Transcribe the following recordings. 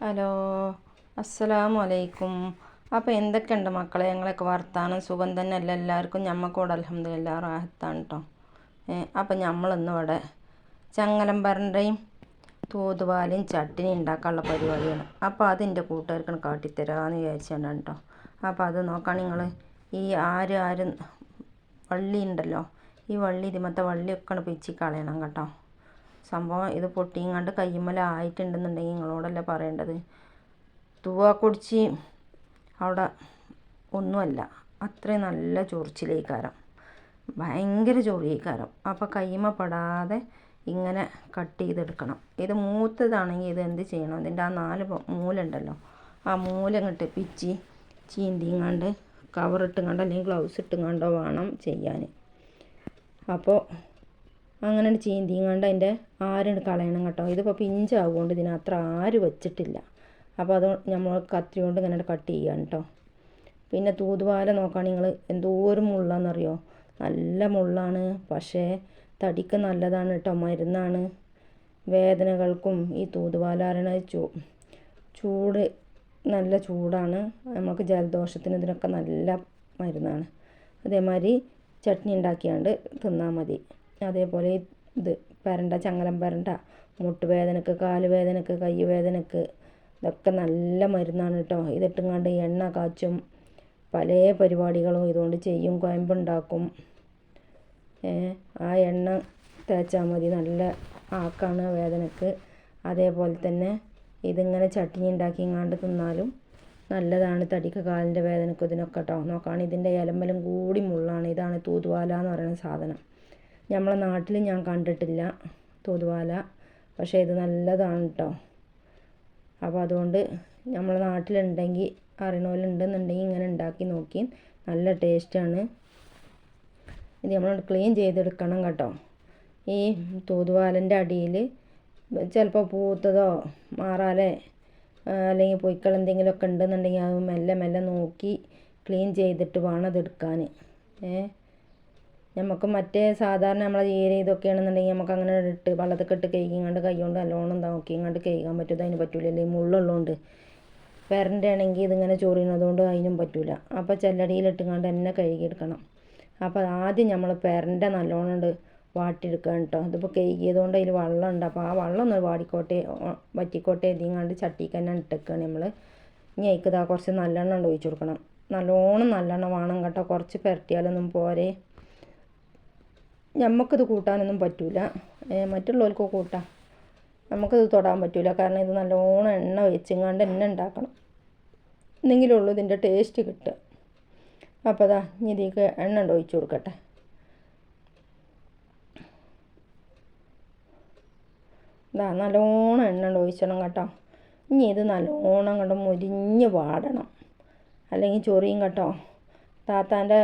Hello അസ്സലാമു അലൈക്കും അപ്പോൾ എന്തൊക്കെയുണ്ട് മക്കളെ? ഞങ്ങളൊക്കെ വർത്താനം സുഖം തന്നെ തന്നെയല്ല? എല്ലാവർക്കും ഞമ്മക്കൂടെ അലഹമ്മദില്ല റാഹത്താണ് കേട്ടോ അപ്പോൾ നമ്മളിന്ന് ഇവിടെ ചങ്ങലമ്പരന്റെയും തൂതുപാലയും ചട്ടിനി ഉണ്ടാക്കാനുള്ള പരിപാടിയാണ്. അപ്പോൾ അതിന്റെ കൂട്ടുകാർക്കാണ് കാട്ടിത്തരാമെന്ന് വിചാരിച്ചാണ് കേട്ടോ അപ്പോൾ അത് നോക്കാം നിങ്ങൾ ഈ ആര് ആര് വള്ളി ഉണ്ടല്ലോ ഈ വള്ളി ഇതിമത്തെ വള്ളിയൊക്കെ പിച്ചി കളയണം കേട്ടോ. സംഭവം ഇത് പൊട്ടിങ്ങാണ്ട് കയ്യുമ്മലായിട്ടുണ്ടെന്നുണ്ടെങ്കിൽ നിങ്ങളോടല്ല പറയേണ്ടത്? തൂവാക്കുടിച്ചി അവിടെ ഒന്നുമല്ല അത്രയും നല്ല ചൊറിച്ചിലേക്കാരം. ഭയങ്കര ചൊറിയേക്കാരം. അപ്പോൾ കയ്യുമ്മ പെടാതെ ഇങ്ങനെ കട്ട് ചെയ്തെടുക്കണം. ഇത് മൂത്തതാണെങ്കിൽ ഇത് എന്ത് ചെയ്യണം? ഇതിന്റെ ആ നാല് മൂലുണ്ടല്ലോ. ആ മൂല ഇങ്ങോട്ട് പിച്ചി ചീന്തിങ്ങാണ്ട് കവറിട്ടുങ്ങാണ്ട് അല്ലെങ്കിൽ ഗ്ലൗസ് ഇട്ടുങ്ങാണ്ടോ വേണം ചെയ്യാൻ. അപ്പോൾ അങ്ങനെ ചീന്തിങ്ങാണ്ട് അതിന്റെ ആരണ്ട് കളയണം കേട്ടോ. ഇതിപ്പോൾ പിഞ്ചാവുകൊണ്ട് ഇതിന് അത്ര ആര് വെച്ചിട്ടില്ല. അപ്പോൾ അത് നമ്മൾ കത്തി കൊണ്ട് ഇങ്ങനെ കട്ട് ചെയ്യാൻ കേട്ടോ പിന്നെ തൂതുവാല നോക്കുകയാണെങ്കിൽ നിങ്ങൾ എന്തോരം മുള്ളാണെന്നറിയോ നല്ല മുള്ളാണ്. പക്ഷേ തടിക്ക് നല്ലതാണ് കേട്ടോ മരുന്നാണ്. വേദനകൾക്കും ഈ തൂതുവാല അറിയണ ചൂ ചൂട് നല്ല ചൂടാണ്. നമുക്ക് ജലദോഷത്തിന് ഇതിനൊക്കെ നല്ല മരുന്നാണ്. അതേമാതിരി ചട്നി ഉണ്ടാക്കിയാണ്ട് തിന്നാൽ മതി. അതേപോലെ ഇത് പരണ്ട ചങ്ങലം പരണ്ട മുട്ടുവേദനക്ക് കാലുവേദനക്ക് കൈ വേദനക്ക് ഇതൊക്കെ നല്ല മരുന്നാണ് കേട്ടോ. ഇതിട്ടുങ്ങാണ്ട് എണ്ണ കാച്ചും പല പരിപാടികളും ഇതുകൊണ്ട് ചെയ്യും കുഴമ്പുണ്ടാക്കും ആ എണ്ണ തേച്ചാൽ മതി നല്ല ആക്കാണ് വേദനക്ക്. അതേപോലെ തന്നെ ഇതിങ്ങനെ ചട്നി ഉണ്ടാക്കിങ്ങാണ്ട് തിന്നാലും നല്ലതാണ് തടിക്ക് കാലിന്റെ വേദനക്ക് ഇതിനൊക്കെ കേട്ടോ. നോക്കാണ് ഇതിന്റെ ഇലമ്പലും കൂടി മുള്ളാണ്. ഇതാണ് തൂതുവാല എന്ന് പറയുന്ന സാധനം. നമ്മളെ നാട്ടിൽ ഞാൻ കണ്ടിട്ടില്ല തൂതുവാല പക്ഷേ ഇത് നല്ലതാണ് കേട്ടോ അപ്പോൾ അതുകൊണ്ട് നമ്മളെ നാട്ടിലുണ്ടെങ്കിൽ അറിയണവരുണ്ടെന്നുണ്ടെങ്കിൽ ഇങ്ങനെ ഉണ്ടാക്കി നോക്കി. നല്ല ടേസ്റ്റാണ്. ഇത് നമ്മൾ ക്ലീൻ ചെയ്തെടുക്കണം കേട്ടോ. ഈ തൂതുവാലന്റെ അടിയിൽ ചിലപ്പോൾ പൂത്തതോ മാറാലേ അല്ലെങ്കിൽ പൊയ്ക്കൾ എന്തെങ്കിലുമൊക്കെ ഉണ്ടെന്നുണ്ടെങ്കിൽ അത് മെല്ലെ മെല്ലെ നോക്കി ക്ലീൻ ചെയ്തിട്ട് വേണം അതെടുക്കാൻ ഏ? നമുക്ക് മറ്റേ സാധാരണ നമ്മളെ ചീര ഇതൊക്കെയാണെന്നുണ്ടെങ്കിൽ നമുക്ക് അങ്ങനെ ഇട്ട് വെള്ളത്തൊക്കെ ഇട്ട് കഴുകിങ്ങാണ്ട് കൈകൊണ്ട് നല്ലോണം നോക്കിങ്ങാണ്ട് കഴുകാൻ പറ്റും അതിന് പറ്റില്ലല്ലോ ഈ മുള്ളുള്ളതുകൊണ്ട് പെരന്റെ ആണെങ്കിൽ ഇതിങ്ങനെ ചൊറിയുന്നതുകൊണ്ട് അതിനും പറ്റില്ല അപ്പോൾ ചെല്ലടിയിലിട്ടുങ്ങാണ്ട് തന്നെ കഴുകിയെടുക്കണം. അപ്പോൾ ആദ്യം നമ്മൾ പെരന്റെ നല്ലോണം ഉണ്ട് വാട്ടിയെടുക്കുക കേട്ടോ അതിപ്പോൾ കഴുകിയതുകൊണ്ട് അതിൽ വെള്ളമുണ്ട്. അപ്പോൾ ആ വെള്ളം ഒന്ന് വാടിക്കോട്ടെ വറ്റിക്കോട്ടെ എതിങ്ങാണ്ട് ചട്ടിക്ക് തന്നെ ഇട്ടേക്കാണ് നമ്മൾ ഇനി അതിക്കതാ കുറച്ച് ഉണ്ട് ഒഴിച്ചു കൊടുക്കണം. നല്ലോണം നല്ലെണ്ണം വേണം കേട്ടോ. കുറച്ച് പുരട്ടിയാലൊന്നും പോരെ. നമുക്കിത് കൂട്ടാനൊന്നും പറ്റില്ല മറ്റുള്ളവർക്ക് കൂട്ടാം. നമുക്കിത് തൊടാൻ പറ്റില്ല കാരണം ഇത് നല്ലോണം എണ്ണ വെച്ചിങ്ങാണ്ട് എണ്ണ ഉണ്ടാക്കണം എന്നെങ്കിലുള്ളൂ ഇതിന്റെ ടേസ്റ്റ് കിട്ടുക. അപ്പോൾ അതാ ഇനി ഇതിലേക്ക് എണ്ണ ഉണ്ട് ഒഴിച്ചു കൊടുക്കട്ടെ. ഇതാ നല്ലോണം എണ്ണ ഒഴിച്ചണം കേട്ടോ. ഇനി ഇത് നല്ലോണം കണ്ട് മുരിഞ്ഞ് വാടണം. അല്ലെങ്കിൽ ചൊറിയും കേട്ടോ. താത്താന്റെ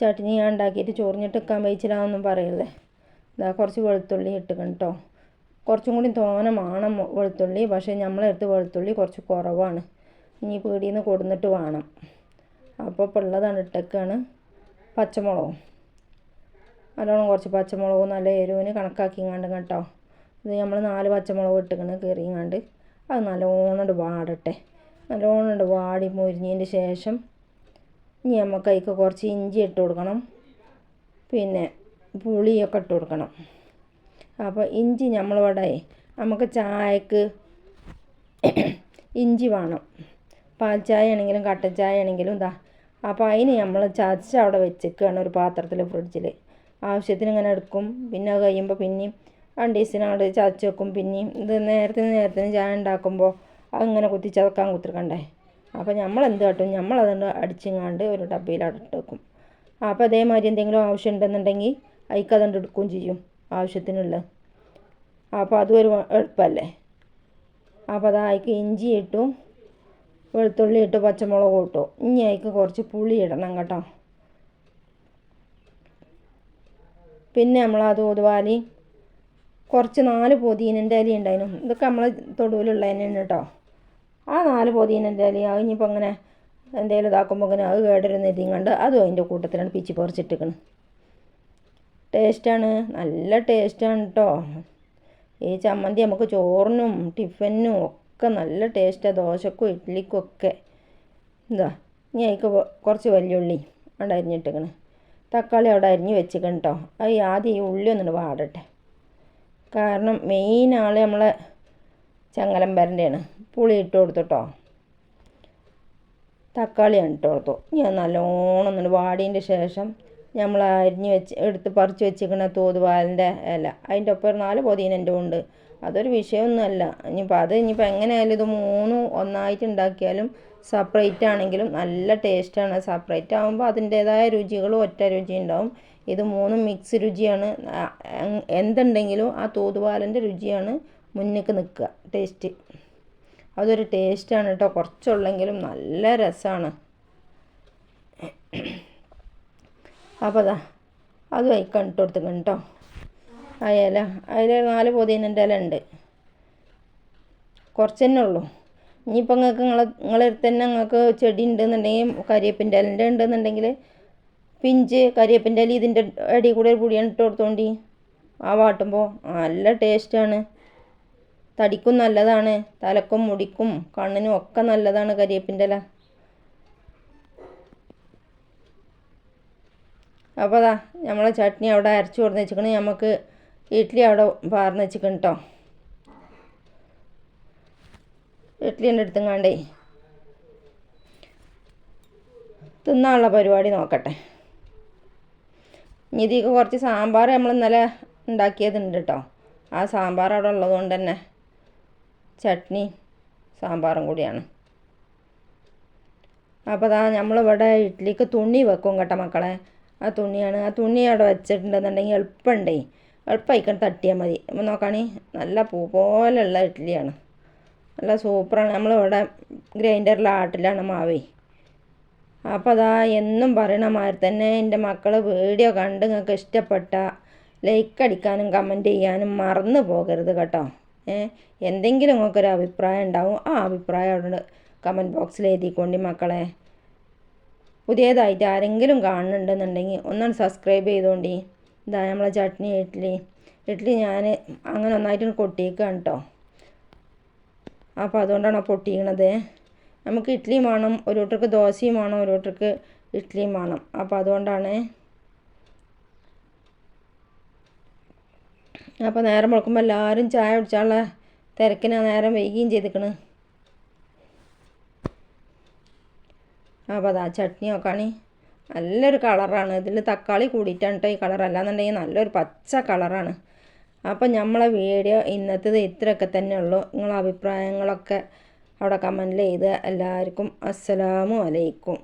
ചട്നി ഞാൻ ഉണ്ടാക്കിയിട്ട് ചോറിഞ്ഞിട്ട് വെക്കാൻ വെച്ചില്ലാന്നൊന്നും പറയല്ലേ ഇതാ കുറച്ച് വെളുത്തുള്ളി ഇട്ടുക്കണം കേട്ടോ കുറച്ചും കൂടി തോനെ വെളുത്തുള്ളി പക്ഷേ നമ്മളെടുത്ത് വെളുത്തുള്ളി കുറച്ച് കുറവാണ്. ഇനി പീടിയിൽ നിന്ന് കൊടുന്നിട്ട് വേണം. അപ്പോൾ ഇപ്പോൾ ഉള്ളതാണ് ഇട്ടേക്കാണ് പച്ചമുളകും. നല്ലോണം കുറച്ച് പച്ചമുളകും നല്ല എരിവിന് കണക്കാക്കിങ്ങാണ്ട് കേട്ടോ ഇത് നമ്മൾ നാല് പച്ചമുളക് ഇട്ടിക്കണ് കണ്ട് അത് നല്ലോണം വാടട്ടെ. നല്ലോണം വാടി മുരിഞ്ഞതിന്റെ ശേഷം ഇനി നമുക്ക് അതിക്ക് കുറച്ച് ഇഞ്ചി ഇട്ട് കൊടുക്കണം. പിന്നെ പുളിയൊക്കെ ഇട്ട് കൊടുക്കണം. അപ്പോൾ ഇഞ്ചി നമ്മളിവിടെ നമുക്ക് ചായക്ക് ഇഞ്ചി വേണം. പാൽ ചായ ആണെങ്കിലും കട്ടൻ ചായ ആണെങ്കിലും ഇതാ. അപ്പോൾ അതിന് നമ്മൾ ചതച്ച് അവിടെ വെച്ചേക്കാണ് ഒരു പാത്രത്തിൽ ഫ്രിഡ്ജിൽ ആവശ്യത്തിന് ഇങ്ങനെ എടുക്കും. പിന്നെ അത് കഴിയുമ്പോൾ പിന്നെയും രണ്ട് ദിവസത്തിനവിടെ ചതച്ച് വെക്കും. പിന്നെയും ഇത് നേരത്തെ നേരത്തെ ചായ ഉണ്ടാക്കുമ്പോൾ അതിങ്ങനെ കുത്തി ചതക്കാൻ കുത്തിരിക്കണ്ടേ? അപ്പോൾ നമ്മൾ എന്ത് കാട്ടും? നമ്മളതുകൊണ്ട് അടിച്ചിങ്ങാണ്ട് ഒരു ഡബ്ബയിൽ അടുത്ത് വെക്കും അപ്പോൾ അതേമാതിരി എന്തെങ്കിലും ആവശ്യം ഉണ്ടെന്നുണ്ടെങ്കിൽ അതിക്ക് അതുകൊണ്ട് എടുക്കുകയും ചെയ്യും ആവശ്യത്തിനുള്ള. അപ്പോൾ അതും ഒരു എളുപ്പമല്ലേ അപ്പോൾ അത് അതിക്ക് ഇഞ്ചി ഇട്ടു വെളുത്തുള്ളി ഇട്ടു പച്ചമുളക് ഇട്ടു. ഇനി അതിക്ക് കുറച്ച് പുളി ഇടണം കേട്ടോ. പിന്നെ നമ്മൾ അത് ഒതുവാലി കുറച്ച് നാല് പൊതിയനന്റെ ഇല ഉണ്ടായിരുന്നു ഇതൊക്കെ നമ്മൾ തൊടുവിലുള്ള കേട്ടോ. ആ നാല് പൊതിയനന്റെ ഇല ഇനിയിപ്പോൾ അങ്ങനെ എന്തെങ്കിലും ഇതാക്കുമ്പോൾ ഇങ്ങനെ അത് കേടരുന്ന് എഴുതിയും കണ്ട് അതും അതിന്റെ കൂട്ടത്തിലാണ് പിച്ചി പറിച്ചിട്ടിരിക്കണം ടേസ്റ്റാണ് നല്ല ടേസ്റ്റാണ് കേട്ടോ ഈ ചമ്മന്തി നമുക്ക് ചോറിനും ടിഫിനും ഒക്കെ നല്ല ടേസ്റ്റാണ് ദോശക്കും ഇഡ്ഡലിക്കും ഒക്കെ. എന്താ ഇനി അതിക്ക് കുറച്ച് വലിയുള്ളി അവിടെ അരിഞ്ഞിട്ടിക്കണ്. തക്കാളി അവിടെ അരിഞ്ഞ് വെച്ചിക്കണം കേട്ടോ അത് ആദ്യം ഈ ഉള്ളി ഒന്നിട്ട് വാടട്ടെ. കാരണം മെയിൻ ആൾ നമ്മളെ ചങ്ങലമ്പരന്റെയാണ് പുളി ഇട്ട് കൊടുത്തുട്ടോ തക്കാളിയാണ് ഇട്ട് കൊടുത്തു. ഞാൻ നല്ലോണം ഒന്നിട്ട് വാടിയതിന്റെ ശേഷം നമ്മൾ അരിഞ്ഞ് വെച്ച് എടുത്ത് പറിച്ച് വെച്ചിരിക്കുന്ന തൂതുവാലിന്റെ ഇല. അതിന്റെ ഒപ്പം നാല് പൊതിയനന്റെ ഉണ്ട് അതൊരു വിഷയമൊന്നുമല്ല. ഇനിയിപ്പോൾ അത് ഇനിയിപ്പോൾ എങ്ങനെയായാലും ഇത് മൂന്നും ഒന്നായിട്ട് ഉണ്ടാക്കിയാലും സെപ്പറേറ്റ് ആണെങ്കിലും നല്ല ടേസ്റ്റാണ് സെപ്പറേറ്റ് ആകുമ്പോൾ അതിന്റേതായ രുചികളും ഒറ്റ രുചി ഉണ്ടാവും. ഇത് മൂന്നും മിക്സ് രുചിയാണ്. എന്തുണ്ടെങ്കിലും ആ തൂതുവാലിന്റെ രുചിയാണ് മുന്നിലേക്ക് നിൽക്കുക. ടേസ്റ്റ് അതൊരു ടേസ്റ്റാണ് കേട്ടോ. കുറച്ചുള്ളെങ്കിലും നല്ല രസമാണ് അപ്പോൾ അതാ അതും അതിക്കാൻ ഇട്ട് കൊടുത്തിക്കണം കേട്ടോ. ആ ഇല. അതിൽ നാല് പൊതിനന്റെ ഇല ഉണ്ട്. കുറച്ച് തന്നെ ഉള്ളൂ. ഇനിയിപ്പോൾ നിങ്ങൾക്ക് നിങ്ങളെ നിങ്ങളെ അടുത്ത് തന്നെ നിങ്ങൾക്ക് ചെടി ഉണ്ടെന്നുണ്ടെങ്കിൽ കരിയേപ്പിന്റെ ഇലന്റെ ഉണ്ടെന്നുണ്ടെങ്കിൽ പിഞ്ച് കരിയേപ്പിന്റെ ഇല ഇതിന്റെ അടി കൂടെ ഒരു പൊടിയാണ് ഇട്ട് കൊടുത്തോണ്ടി. ആ വാട്ടുമ്പോൾ നല്ല ടേസ്റ്റാണ് തടിക്കും നല്ലതാണ്. തലക്കും മുടിക്കും കണ്ണിനും ഒക്കെ നല്ലതാണ് കരിയേപ്പിന്റെ ഇല. അപ്പോൾ അതാ നമ്മളെ ചട്നി അവിടെ അരച്ചു കൊടുന്ന് വെച്ചിക്കണ് നമുക്ക് ഇഡ്ഡലി അവിടെ പാർന്ന് വെച്ചിക്കണം കേട്ടോ ഇഡ്ഡലി എന്റെ കണ്ടേ. തിന്നാനുള്ള പരിപാടി നോക്കട്ടെ. ഇനി ഇതിക്ക് കുറച്ച് സാമ്പാർ നമ്മൾ ഇന്നലെ ഉണ്ടാക്കിയതുണ്ട് കേട്ടോ ആ സാമ്പാർ അവിടെ ഉള്ളതുകൊണ്ട് തന്നെ ചട്നി സാമ്പാറും കൂടിയാണ്. അപ്പോൾ അതാ നമ്മളിവിടെ ഇഡ്ഡലിക്ക് തുണി വെക്കും കേട്ടോ മക്കളെ. ആ തുണിയാണ് ആ തുണി അവിടെ വെച്ചിട്ടുണ്ടെന്നുണ്ടെങ്കിൽ എളുപ്പമുണ്ടേ എളുപ്പമായിക്കൊണ്ട് തട്ടിയാൽ മതി. അപ്പോൾ നോക്കുകയാണെ നല്ല പൂ പോലെയുള്ള ഇഡ്ഡലിയാണ് നല്ല സൂപ്പറാണ്. നമ്മളിവിടെ ഗ്രൈൻഡറിൽ ആട്ടിലാണ് മാവേ. അപ്പോൾ അതാ എന്നും പറയണ മാതിരി തന്നെ എന്റെ മക്കൾ വീഡിയോ കണ്ട് നിങ്ങൾക്ക് ഇഷ്ടപ്പെട്ട ലൈക്ക് അടിക്കാനും കമന്റ് ചെയ്യാനും മറന്നു പോകരുത് കേട്ടോ. എന്തെങ്കിലും നിങ്ങൾക്ക് ഒരു അഭിപ്രായം ഉണ്ടാവും ആ അഭിപ്രായം അവിടെ കമന്റ് ബോക്സിൽ എഴുതിക്കൊണ്ടി മക്കളെ. പുതിയതായിട്ട് ആരെങ്കിലും കാണുന്നുണ്ടെന്നുണ്ടെങ്കിൽ ഒന്നാണ് സബ്സ്ക്രൈബ് ചെയ്തോണ്ടി. ഇതാ നമ്മളെ ചട്നി ഇഡ്ഡലി ഇഡ്ഡലി ഞാൻ അങ്ങനെ ഒന്നായിട്ട് കൊട്ടിയേക്കാണ് കേട്ടോ അപ്പോൾ അതുകൊണ്ടാണ് പൊട്ടിക്കണത്. നമുക്ക് ഇഡ്ഡലിയും വേണം ഒരു ഓരോരുത്തർക്ക് ദോശയും വേണം ഓരോരുത്തർക്ക് ഇഡ്ഡലിയും വേണം. അപ്പോൾ അതുകൊണ്ടാണ് അപ്പോൾ നേരം മുളക്കുമ്പോൾ എല്ലാവരും ചായ കുടിച്ചാനുള്ള തിരക്കിനാണ് നേരം വൈകുകയും ചെയ്തിക്കണ്. അപ്പോൾ അതാ ചട്നി നോക്കാണി. നല്ലൊരു കളറാണ്. ഇതിൽ തക്കാളി കൂടിയിട്ടാണ് ഈ കളർ അല്ലാന്നുണ്ടെങ്കിൽ നല്ലൊരു പച്ച കളറാണ്. അപ്പം നമ്മളെ വീഡിയോ ഇന്നത്തേത് ഇത്രയൊക്കെ തന്നെ ഉള്ളൂ. നിങ്ങളെ അഭിപ്രായങ്ങളൊക്കെ അവിടെ കമന്റിൽ ചെയ്ത് എല്ലാവർക്കും അസ്സലാമു അലൈക്കും.